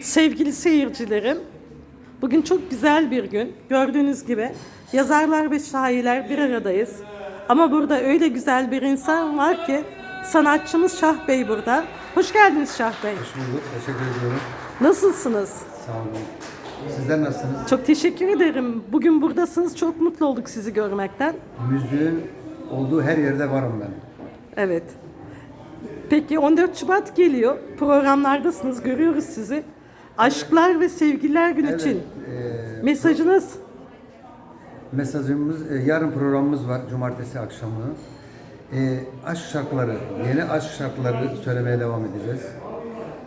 Sevgili seyircilerim, bugün çok güzel bir gün. Gördüğünüz gibi yazarlar ve şairler bir aradayız. Ama burada öyle güzel bir insan var ki sanatçımız Şah Bey burada. Hoş geldiniz Şah Bey. Hoş bulduk. Teşekkür ediyorum. Nasılsınız? Sağ olun. Sizler nasılsınız? Çok teşekkür ederim. Bugün buradasınız. Çok mutlu olduk sizi görmekten. Müziğin olduğu her yerde varım ben. Evet. Peki 14 Şubat geliyor. Programlardasınız. Görüyoruz sizi. Aşklar ve sevgililer günü Evet, için e, mesajınız mesajımız, e, yarın programımız var cumartesi akşamı. E, aşk şarkıları, yeni aşk şarkıları söylemeye devam edeceğiz.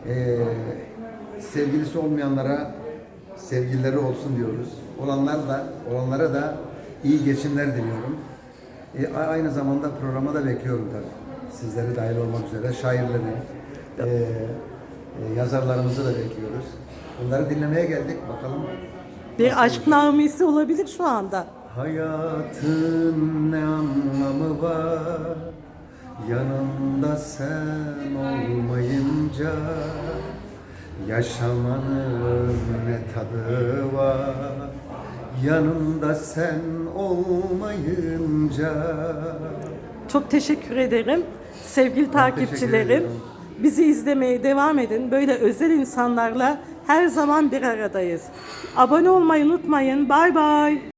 E, sevgilisi olmayanlara sevgilileri olsun diyoruz. Olanlar da, olanlara da iyi geçimler diliyorum. E, a- aynı zamanda programa da bekliyorum tabii. Sizleri dahil olmak üzere şairleri, e, e, yazarlarımızı da bekliyoruz. Bunları dinlemeye geldik. Bakalım bir aşk namesi olabilir şu anda. Hayatın ne anlamı var Yanımda sen olmayınca Yaşamanın ne tadı var Yanımda sen olmayınca Çok teşekkür ederim. Sevgili takipçilerim. Bizi izlemeye devam edin. Böyle özel insanlarla her zaman bir aradayız. Abone olmayı unutmayın. Bay bay.